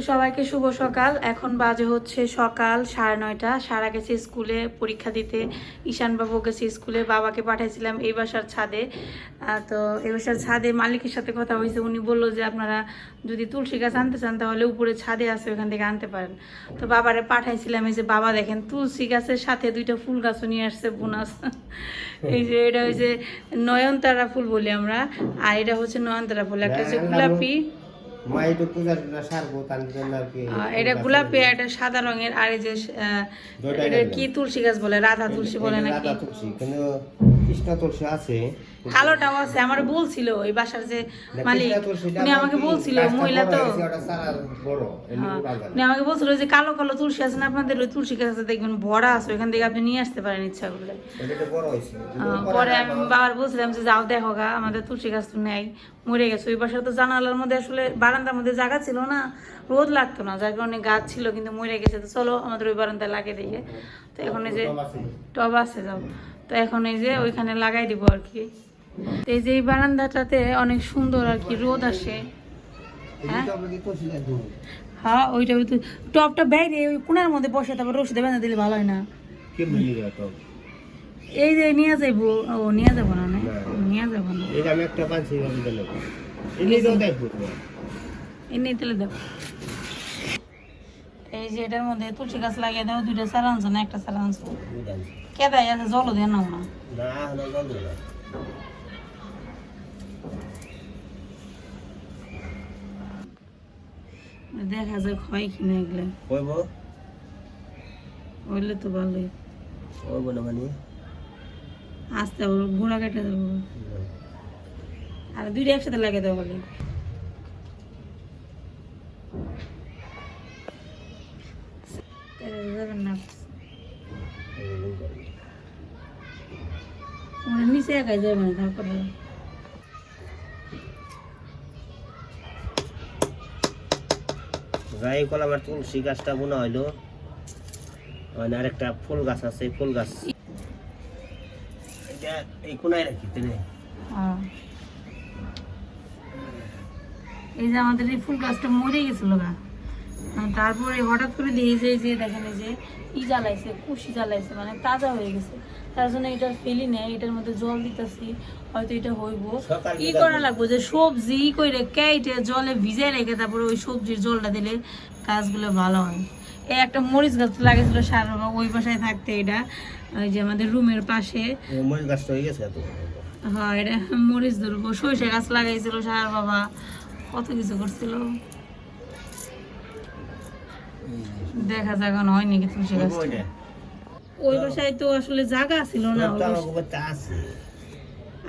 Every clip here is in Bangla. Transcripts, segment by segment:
তো সবাইকে শুভ সকাল। এখন বাজে হচ্ছে সকাল সাড়ে নয়টা। সারা গেছে স্কুলে পরীক্ষা দিতে। ঈশানবাবু গেছে স্কুলে বাবাকে পাঠাইছিলাম এই বাসার ছাদে। তো এই বাসার ছাদে মালিকের সাথে কথা হয়েছে। উনি বলল যে আপনারা যদি তুলসী গাছ আনতে চান তাহলে উপরে ছাদে আছে ওখান থেকে আনতে পারেন। তো বাবারে পাঠাইছিলাম এই যে বাবা দেখেন তুলসী গাছের সাথে দুইটা ফুল গাছও নিয়ে আসছে বোনাস। এই যে এটা হচ্ছে নয়নতারা ফুল বলি আমরা। আর এটা হচ্ছে নয়নতারা ফুল। একটা হচ্ছে গোলাপি। মা একটু পূজা টুজা সারবো তার জন্য আর কি এটা গোলাপি এটা সাদা রঙের আর এই যে আহ, এটা কি তুলসী গাছ বলে? রাধা তুলসী বলে নাকি? রাধা তুলসী কিন্তু কৃষ্ণ তুলসী আছে কালোটাও আছে আমার বলছিল ওই বাসার যে মালিক। উনি আমাকে বলছিল মহিলা তো। হ্যাঁ, উনি আমাকে বলছিল যে কালো কালো তুলসী আছে না আপনাদের ওই তুলসী গাছ আছে দেখবেন ভরা আছে ওইখান থেকে আপনি নিয়ে আসতে পারেন ইচ্ছা করলে। আহ, পরে আমি বাবার বলছিলাম যে যাও দেখো গা আমাদের তুলসী গাছ তো নেই মরে গেছে। ওই বাসার তো জানালার মধ্যে আসলে বারান্দার মধ্যে জায়গা ছিল না রোদ লাগতো না যার কারণে গাছ ছিল কিন্তু মরে গেছে। তো চলো আমাদের ওই বারান্দায় লাগিয়ে দিয়ে। তো এখন এই যে টব আছে যাও। তো এখন এই যে ওইখানে লাগাই দিব আর কি। তো এই যে এই বারান্দাটাতে অনেক সুন্দর আর কি রোদ আসে। হ্যাঁ? হ্যাঁ ওইটা ওই তো- টবটা বাইরে ওই কোনার মধ্যে বসে তারপর রসিদে বেঁধে দিলে ভালো হয় না। এই যে নিয়ে যাইবো। ও নিয়ে যাব না নিয়ে যাব না। এই যে আমি একটা পাঁচি ভাবি দিলাম এমনিতেও দেখব তো। এমনি তেলে দেবো এই যে এটার মধ্যে তুলসী গাছ লাগিয়ে দেবো দুইটা আনছো না একটা বুঝান। কেদাই আছে জলও দিয়ে নাও না না না জল দেবো না। দেখা যায় এগুলো কইবো হইলে তো ভালোই কইবো না মানে আস্তে আবার ঘোড়া কেটে দেবো আর দুইটা একসাথে লাগিয়ে দেবো বলে যাবেন না একাই যাবে না তারপরে যাই কল আমার তুলসী গাছটা বোনা হইল। মানে আরেকটা ফুল গাছ আছে এই ফুল গাছ। এটা এই কোনায় রাখি তেনে। এই যে আমাদের এই ফুল গাছটা মরে গেছিল গা। তারপরে হঠাৎ করে দিয়ে যে দেখেন এই যে ই জ্বালাইছে কুশি জ্বালাইছে মানে তাজা হয়ে গেছে। তার জন্য এটা ফেলি নেই এটার মধ্যে জল দিতেছি হয়তো এটা হইব। বিকাল করা লাগবে যে সবজি ই করে কেটে জলে ভিজে রেখে তারপরে ওই সবজির জলটা দিলে গাছগুলো ভালো হয়। এই একটা মরিচ গাছ লাগেছিল সার বাবা ওই বাসায় থাকতে এটা। ওই যে আমাদের রুমের পাশে। মরিচ গাছটা হয়ে গেছে হ্যাঁ এটা মরিচ ধরবো। সরিষা গাছ লাগাইছিল সার বাবা। কত কিছু করছিল। দেখা যাক এখন হয় নাকি তুলসী গাছ ওই বাসায় তো আসলে জায়গা ছিল না তো আছে।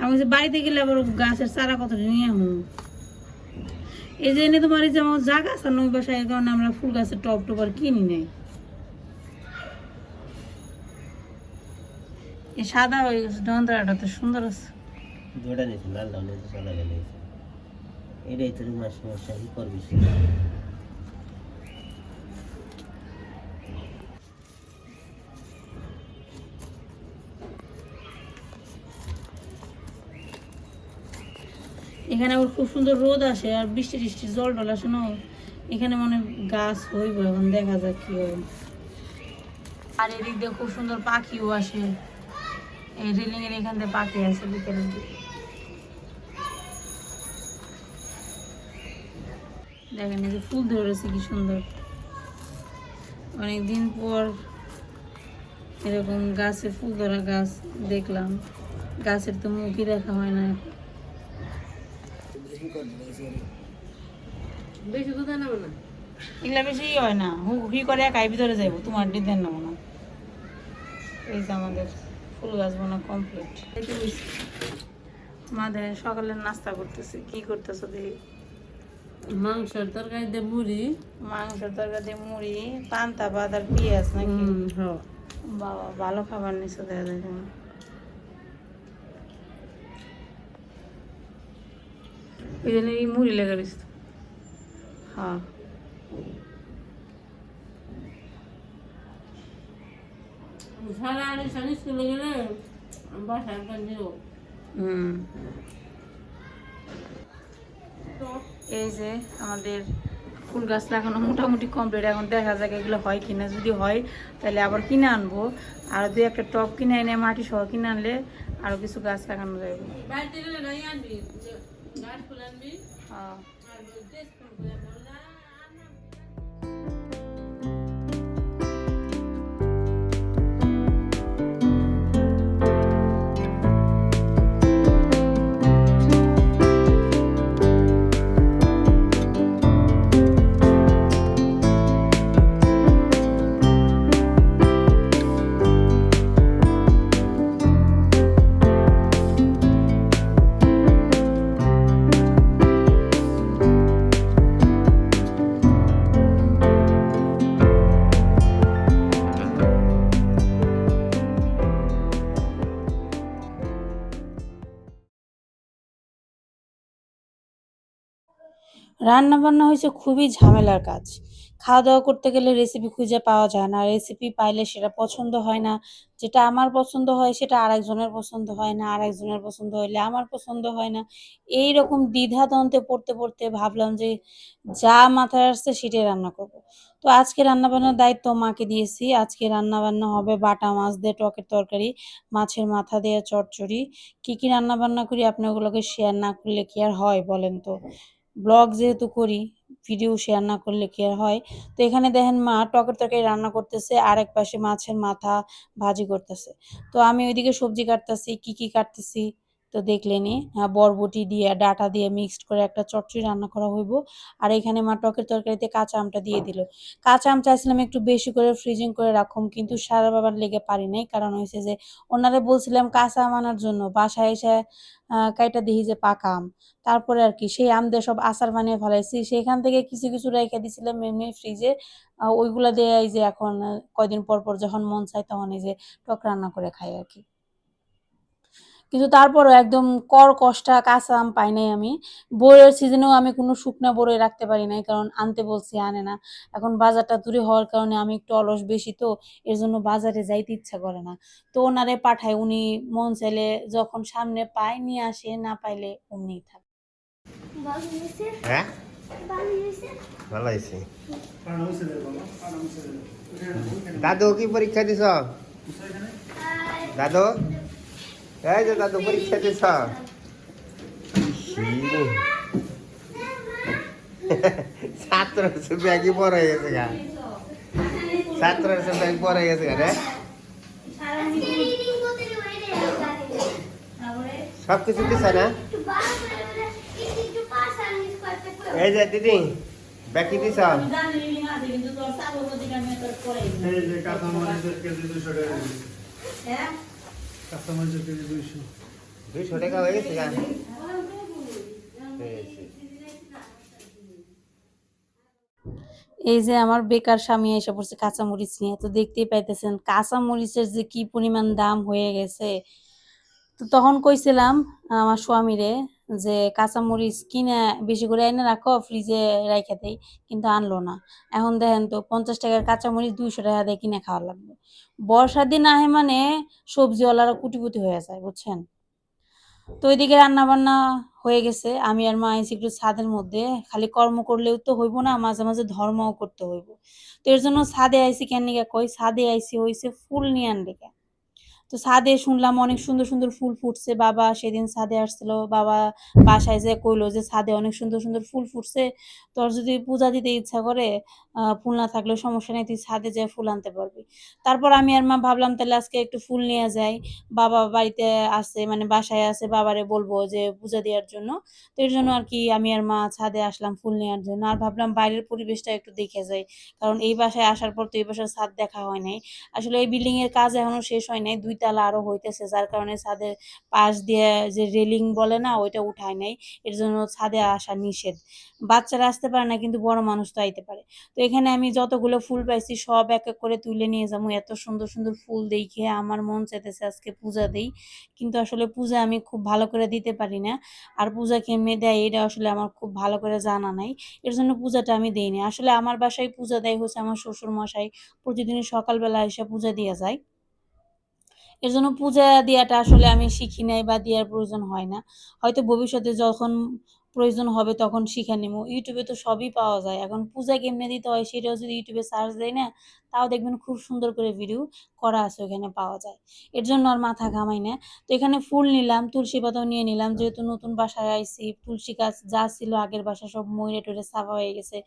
আমি বলছি বাড়িতে গেলে আবার গাছের চারা কত নিয়ে হুম এই যে এনে তোমার এই যে আমার জায়গা আছে না ওই বাসায় এই কারণে আমরা ফুল গাছের টপ টপ আর কিনি নেই। এই সাদা হয়ে গেছে ডন্দারাটা তো সুন্দর আছে। দুটা নিয়েছি লাল লাল সাদা লাল এটাই তোর মাস সমস্যা কি করবি? এখানে আবার খুব সুন্দর রোদ আসে আর বৃষ্টি টিষ্টি, জল টল আসে না। এখানে মানে গাছ হইব এখন, দেখা যাক কি হবে আর এদিক দিয়ে খুব সুন্দর পাখিও আসে। এই রেলিং এর এখান দিয়ে পাখি আসে বিকেলের দিকে। দেখেন এই যে ফুল ধরেছে কি সুন্দর। অনেকদিন পর এরকম গাছে ফুল ধরা গাছ দেখলাম। গাছের তো মুখই দেখা হয় না এখন। এগুলা বেশি ই হয় না। হু হি করে একাই ভিতরে যাইব তোমার ডিজাইন নেব না এই যে আমাদের ফুল গাছ বোনা কমপ্লিট আমাদের সকালে নাস্তা করতেছে। কি করতেছো দেখি? মাংসের তরকারি দিয়ে মুড়ি। মাংসের তরকারি মুড়ি পান্তা ভাত আর পেঁয়াজ নাকি? হুম, হ্যাঁ। বাবা ভালো খাবার নিছো দেখা। যায় ওই জন্য এই মুড়ি লেগে হ্যাঁ। সারা আড়ে সাড়ে স্কুলে গেলে বাসার কাছে হুম। এই যে আমাদের ফুল গাছ লাগানো মোটামুটি কমপ্লিট এখন দেখা যাক এগুলো হয় কিনা। যদি হয় তাহলে আবার কিনে আনব। আর দুই একটা টব কিনে এনে মাটি সহ কিনে আনলে আরও কিছু গাছ লাগানো যাবে। বাড়িতে রান্না বান্না হয়েছে খুবই ঝামেলার কাজ। খাওয়া দাওয়া করতে গেলে রেসিপি খুঁজে পাওয়া যায় না। রেসিপি পাইলে সেটা পছন্দ হয় না। যেটা আমার পছন্দ হয় সেটা আরেকজনের পছন্দ হয় না। আরেকজনের পছন্দ হইলে আমার পছন্দ হয় না। এই রকম দ্বিধাদ্বন্দ্বে পড়তে পড়তে ভাবলাম যে যা মাথায় আসছে সেটাই রান্না করব। তো আজকে রান্না বান্নার দায়িত্ব মাকে দিয়েছি। আজকে রান্না বান্না হবে বাটা মাছ দিয়ে, টকের তরকারি, মাছের মাথা দিয়ে চচ্চড়ি কি কি রান্না বান্না করি? আপনি ওগুলোকে শেয়ার না করলে কি আর হয় বলেন তো? ব্লগ যেহেতু করি ভিডিও শেয়ার না করলে কি আর হয়? তো এখানে দেখেন মা টকের তরকারি রান্না করতেছে আর এক পাশে মাছের মাথা ভাজি করতেছে। তো আমি ওইদিকে সবজি কাটতেছি, কি কি কাটতেছি? তো দেখলেনি বরবটি দিয়ে, ডাটা দিয়ে মিক্সড করে একটা চচ্চড়ি রান্না করা হইব। আর এখানে মা টকের তরকারিতে কাঁচা আমটা দিয়ে দিল। কাঁচা আম চাইছিলাম একটু বেশি করে ফ্রিজিং করে রাখুম, কিন্তু সারা বাবার লেগে পারি নাই। কারণ হয়েছে যে, ওনারে বলছিলাম কাঁচা আম আনার জন্য, বাসায় এসে কাইটা দেখি যে পাকা আম। তারপরে আর কি, সেই আম দিয়ে সব আচার বানিয়ে ফেলাইছি। সেখান থেকে কিছু কিছু রেখে দিছিলাম এমনি ফ্রিজে ওইগুলা দিয়ে এই যে এখন কয়দিন পর পর যখন মন চায় তখন এই যে টক রান্না করে খাই আর কি। কিন্তু তারপরও একদম কর, কষ্টা কাঁচা আম পাই নাই আমি। বইয়ের সিজনেও আমি কোনো শুকনা বড়ই রাখতে পারি নাই, কারণ আনতে বলছি, আনে না। এখন বাজারটা দূরে হওয়ার কারণে আমি একটু অলস বেশি তো, এর জন্য বাজারে যাইতে ইচ্ছা করে না। তো ওনারে পাঠায় উনি মন চাইলে যখন সামনে পায়, নিয়ে আসে, না পাইলে অমনিই থাকে। হ্যাঁ? দাদু, কি পরীক্ষা দিছ? দাদু? এই যে দাদু পরীক্ষা দিছ ছাত্র ব্যাগই বড় হয়ে গেছে গা। ছাত্র ব্যাগ বড় হয়ে গেছে গা রে। সব কিছু দিছে না? এই যে দিদি ব্যাকি দিছ? এই যে কাঁচামরিচের কেজি দুশো টাকা কেজি। কাঁচামরিচের কেজি দুইশো দুইশো টাকা হয়ে গেছে এই যে আমার বেকার স্বামী এসে পড়ছে কাঁচা মরিচ নিয়ে তো দেখতেই পাইতেছেন কাঁচা মরিচের যে কি পরিমাণ দাম হয়ে গেছে। তো তখন কইছিলাম আমার স্বামীরে যে কাঁচামরিচ কিনে বেশি করে এনে রাখো ফ্রিজে রাইখা দেই, কিন্তু আনলো না। এখন দেখেন তো পঞ্চাশ টাকার কাঁচামরিচ দুইশো টাকা দিয়ে কিনে খাওয়া লাগবে। বর্ষার দিন আহে মানে সবজিওয়ালারা কুটিপুটি হয়ে যায়, বুঝছেন? তো ওইদিকে রান্না বান্না হয়ে গেছে। আমি আর মা আইছি একটু ছাদের মধ্যে। খালি কর্ম করলেও তো হইব না, মাঝে মাঝে ধর্মও করতে হইব। তো এর জন্য ছাদে আইছি কেন কই? ছাদে আইছি হইছে ফুল নিয়ে আনবে তো ছাদে শুনলাম অনেক সুন্দর সুন্দর ফুল ফুটছে। বাবা সেদিন ছাদে আসছিল, বাবা বাসায় যে কইলো যে ছাদে অনেক সুন্দর সুন্দর ফুল ফুটছে। তোর যদি পূজা দিতে ইচ্ছা করে ফুল না থাকলেও সমস্যা নেই, তুই ছাদে যেয়ে ফুল আনতে পারবি। তারপর আমি আর মা ভাবলাম তাহলে আজকে একটু ফুল নিয়ে যাই। বাবা বাড়িতে আছে মানে বাসায় আছে, বাবারে বলব যে পূজা দেওয়ার জন্য। তো এর জন্য আর কি আমি আর মা ছাদে আসলাম ফুল নেওয়ার জন্য। আর ভাবলাম বাইরের পরিবেশটা একটু দেখে যাই। কারণ এই বাসায় আসার পর তো এই বাসার ছাদ দেখা হয় নাই। আসলে এই বিল্ডিং এর কাজ এখনও শেষ হয় নাই। দুই তালা আরও হইতেছে, যার কারণে ছাদের পাশ দিয়ে যে রেলিং বলে না, ওইটা উঠায় নাই। এর জন্য ছাদে আসা নিষেধ। বাচ্চারা আসতে পারে না, কিন্তু বড় মানুষ তো আইতে পারে। তো এখানে আমি যতগুলো ফুল পাইছি, সব এক এক করে তুলে নিয়ে যাব। এত সুন্দর সুন্দর ফুল দেখে আমার মন চাইতেছে আজকে পূজা দেই। কিন্তু আসলে পূজা আমি খুব ভালো করে দিতে পারি না। আর পূজা কেমনে দেয়, এটা আসলে আমার খুব ভালো করে জানা নাই। এর জন্য পূজাটা আমি দেই না আসলে আমার বাসায় পূজা দেয় হচ্ছে আমার শ্বশুর মশাই প্রতিদিন সকালবেলা এসে পূজা দিয়ে যায়। এর জন্য পূজা দেওয়াটা আসলে আমি শিখি নাই বা দেওয়ার প্রয়োজন হয় না। হয়তো ভবিষ্যতে যখন প্রয়োজন হবে তখন শিখে নেব। ইউটিউবে তো সবই পাওয়া যায়। এখন পূজা কেমনে দিতে হয় সেটাও যদি ইউটিউবে সার্চ দেয় না তাও দেখবেন খুব সুন্দর করে ভিডিও করা আছে ওখানে পাওয়া যায়। এর জন্য আর মাথা ঘামাই না। তো এখানে ফুল নিলাম তুলসী পাতাও নিয়ে নিলাম। যেহেতু নতুন বাসায় আইছি তুলসী গাছ যা ছিল আগের বাসা সব ময়ূরে টরে সাফা হয়ে গেছে।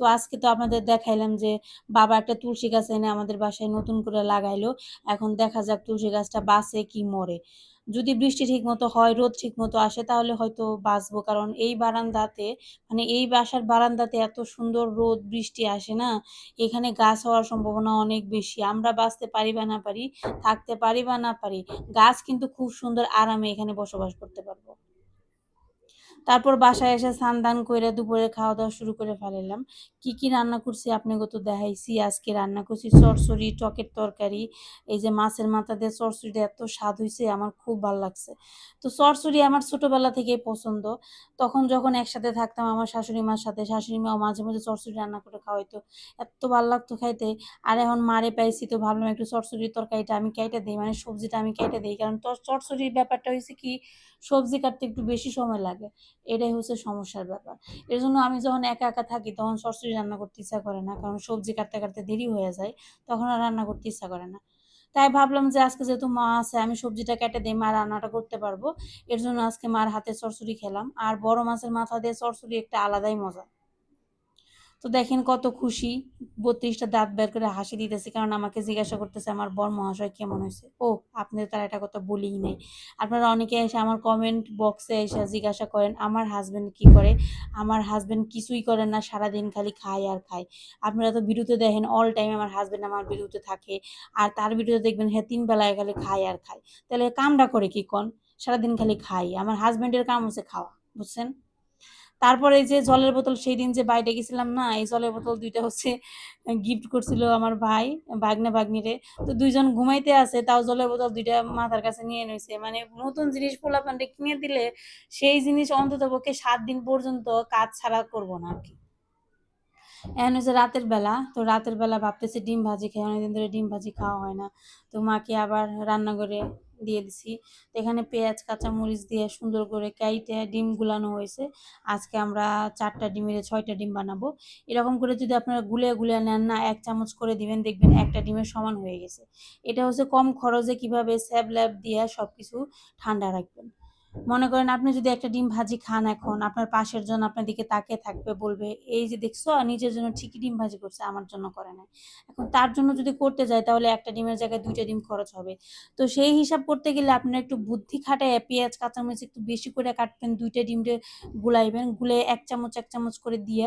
তো আজকে তো আপনাদের দেখাইলাম যে বাবা একটা তুলসী গাছ এনে আমাদের বাসায় নতুন করে লাগাইলো। এখন দেখা যাক তুলসী গাছটা বাঁচে কি মরে। যদি বৃষ্টি ঠিক মতো হয়, রোদ ঠিক মতো আসে, তাহলে হয়তো বাঁচবো। কারণ এই বারান্দাতে মানে এই বাসার বারান্দাতে এত সুন্দর রোদ, বৃষ্টি আসে না। এখানে গাছ হওয়ার সম্ভাবনা অনেক বেশি। আমরা বাঁচতে পারি বা না পারি, থাকতে পারি বা না পারি, গাছ কিন্তু খুব সুন্দর আরামে এখানে বসবাস করতে পারব। তারপর বাসায় এসে স্নান দান করে দুপুরে খাওয়া দাওয়া শুরু করে ফেলালাম কি কি রান্না করছি আপনাকে তো দেখাইছি, আজকে রান্না করছি চরচড়ি, টকের তরকারি, এই যে মাছের মাথা দিয়ে চরচড়িটা এত স্বাদ হয়েছে আমার খুব ভালো লাগছে। তো চরচড়ি আমার ছোটবেলা থেকেই পছন্দ। তখন যখন একসাথে থাকতাম আমার শাশুড়ি মার সাথে, শাশুড়ি মাও মাঝে মাঝে চরচড়ি রান্না করে খাওয়াইতো। এত ভালো লাগতো খাইতে। আর এখন মারে পাইছি তো ভাবলাম একটু চরচড়ির তরকারিটা আমি কেটে দিই মানে সবজিটা আমি কেটে দিই। কারণ চরচড়ির ব্যাপারটা হয়েছে কি সবজি কাটতে একটু বেশি সময় লাগে। এটাই হচ্ছে সমস্যার ব্যাপার। এর জন্য আমি যখন একা একা থাকি, তখন সরাসরি রান্না করতে ইচ্ছা করে না। কারণ সবজি কাটতে কাটতে দেরি হয়ে যায়, তখন আর রান্না করতে ইচ্ছা করে না। তাই ভাবলাম যে আজকে যেহেতু মা আছে, আমি সবজিটা কেটে দিই মা রান্নাটা করতে পারব। এর জন্য আজকে মার হাতে সরসরি খেলাম। আর বড় মাছের মাথা দিয়ে সরসরি একটা আলাদাই মজা। তো দেখেন কত খুশি। বত্রিশটা দাঁত বের করে হাসি দিতেছে, কারণ আমাকে জিজ্ঞাসা করতেছে, আমার বর মহাশয় কেমন হয়েছে? ও, আপনাদের তারা এটা কথা বলেই নাই। আপনারা অনেকে এসে আমার কমেন্ট বক্সে এসে জিজ্ঞাসা করেন, আমার হাজব্যান্ড কি করে? আমার হাজব্যান্ড কিছুই করেন না, সারাদিন খালি খায় আর খায়। আপনারা তো ভিডিওতে দেখেন অল টাইম আমার হাজবেন্ড আমার ভিডিওতে থাকে, আর তার ভিডিওতে দেখবেন হ্যাঁ তিন বেলায় খালি খায় আর খায়। তাহলে কামটা করে কি কন? সারাদিন খালি খাই আমার হাজব্যান্ডের কাম হচ্ছে খাওয়া, বুঝছেন? তারপরে যে জলের বোতল সেই দিন যে বাইরে গেছিলাম না, এই জলের বোতল দুইটা হচ্ছে গিফট করছিল আমার ভাই, ভাগ্নে ভাগ্নিরে। তো দুইজন ঘুমাইতে আছে, তাও জলের বোতল দুইটা মাথার কাছে নিয়ে নিয়েছে মানে নতুন জিনিস পোলা প্যান্টে কিনে দিলে সেই জিনিস অন্তত পক্ষে সাত দিন পর্যন্ত কাজ ছাড়া করব না আর কি এখন হচ্ছে রাতের বেলা, তো রাতের বেলা ভাবতেছি ডিম ভাজি খাই, অনেকদিন ধরে ডিম ভাজি খাওয়া হয় না। তো মাকে আবার রান্না করে দিয়ে দিছি। তো এখানে পেঁয়াজ, কাঁচামরিচ দিয়ে সুন্দর করে কাইটে ডিম গুলানো হয়েছে। আজকে আমরা চারটা ডিমের, ছয়টা ডিম বানাবো। এরকম করে যদি আপনারা গুলে গুলে নেন না, এক চামচ করে দিবেন, দেখবেন একটা ডিমের সমান হয়ে গেছে। এটা হচ্ছে কম খরচে কীভাবে স্যাব ল্যাব দিয়ে সব কিছু ঠান্ডা রাখবেন। মনে করেন আপনি যদি একটা ডিম ভাজি খান এখন, আপনার পাশের জন আপনার দিকে তাকিয়ে থাকবে, বলবে, এই যে দেখছ, নিজের জন্য ঠিকই ডিম ভাজি করছে, আমার জন্য করে নাই। এখন তার জন্য যদি করতে যায়, তাহলে একটা ডিমের জায়গায় দুইটা ডিম খরচ হবে। তো সেই হিসাব করতে গেলে আপনার একটু বুদ্ধি খাটায় পেঁয়াজ, কাঁচামরিচ একটু বেশি করে কাটবেন, দুইটা ডিমে গুলাইবেন, গুলে এক চামচ এক চামচ করে দিয়ে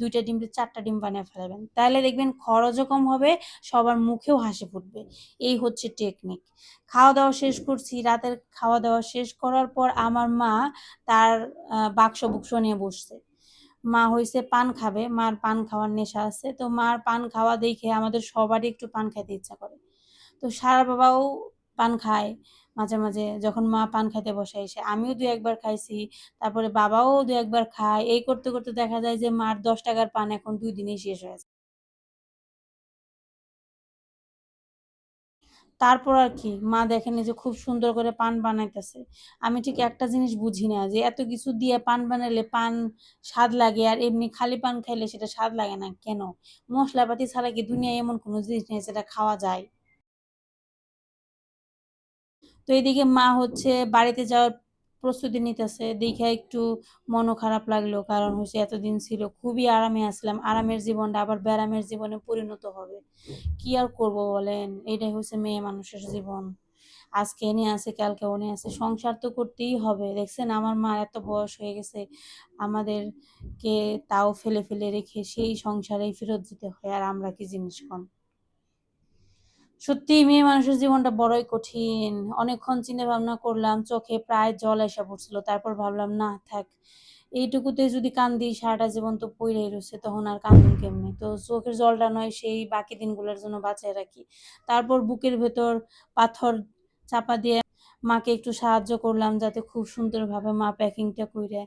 দুইটা ডিমে চারটা ডিম বানিয়ে ফেলাবেন। তাহলে দেখবেন খরচও কম হবে, সবার মুখেও হাসি ফুটবে। এই হচ্ছে টেকনিক খাওয়া দাওয়া শেষ করছি, রাতের খাওয়া দাওয়া শেষ করার পর আমার মা তার বাক্স বুকস নিয়ে বসছে। মা হয়েছে পান খাবে, মার পান খাওয়ার নেশা আছে। তো মার পান খাওয়া দেখে আমাদের সবারই একটু পান খাইতে ইচ্ছা করে। তো সারা বাবাও পান খায় মাঝে মাঝে। যখন মা পান খাইতে বসে, এসে আমিও দু একবার খাইছি। তারপরে বাবাও দু একবার খায়। এই করতে করতে দেখা যায় যে মার দশ টাকার পান এখন দুই দিনেই শেষ হয়ে তারপর আর কি, মা দেখেনি যে খুব সুন্দর করে পান বানাইতেছে। আমি ঠিক একটা জিনিস বুঝি না যে এত কিছু দিয়ে পান বানাইলে পান স্বাদ লাগে আর এমনি খালি পান খাইলে সেটা স্বাদ লাগে না কেন? মশলাপাতি ছাড়া কি দুনিয়ায় এমন কোনো জিনিস নেই সেটা খাওয়া যায়? তো এদিকে মা হচ্ছে বাড়িতে যাওয়ার প্রস্তুতি নিতেছে দেখে একটু মনও খারাপ লাগল। কারণ হচ্ছে এতদিন ছিল খুবই আরামে আসলাম। আরামের জীবনটা আবার ব্যারামের জীবনে পরিণত হবে। কি আর করব বলেন? এটাই হচ্ছে মেয়ে মানুষের জীবন। আজকে এনে আছে কালকে ওনে আছে। সংসার তো করতেই হবে। দেখছেন আমার মা এত বয়স হয়ে গেছে আমাদেরকে তাও ফেলে ফেলে রেখে সেই সংসারেই ফেরত দিতে হয়। আর আমরা কি জিনিস কম? সত্যি মেয়ে মানুষের জীবনটা বড়ই কঠিন। অনেকক্ষণ চিন্তা ভাবনা করলাম, চোখে প্রায় জল এসে পড়ছিল। তারপর ভাবলাম, না, থাক। এইটুকুতে যদি কান্দি সারাটা জীবন তো পইড়াই রয়েছে তখন আর কান্দুন কেমনি? তো চোখের জলটা নয়, সেই বাকি দিনগুলোর জন্য বাঁচিয়ে রাখি। তারপর বুকের ভেতর পাথর চাপা দিয়ে মাকে একটু সাহায্য করলাম, যাতে খুব সুন্দরভাবে মা প্যাকিংটা কইরে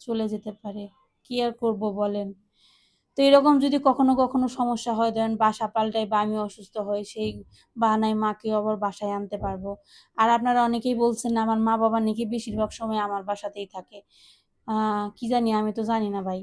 চলে যেতে পারে। কি আর করব বলেন? তো এরকম যদি কখনো কখনো সমস্যা হয়, ধরেন বাসা পাল্টাই বা আমি অসুস্থ হই, সেই বাহানায় মাকে আবার বাসায় আনতে পারব। আর আপনারা অনেকেই বলছেন, আমার মা বাবা নাকি বেশিরভাগ সময় আমার বাসাতেই থাকে। কি জানি, আমি তো জানি না ভাই।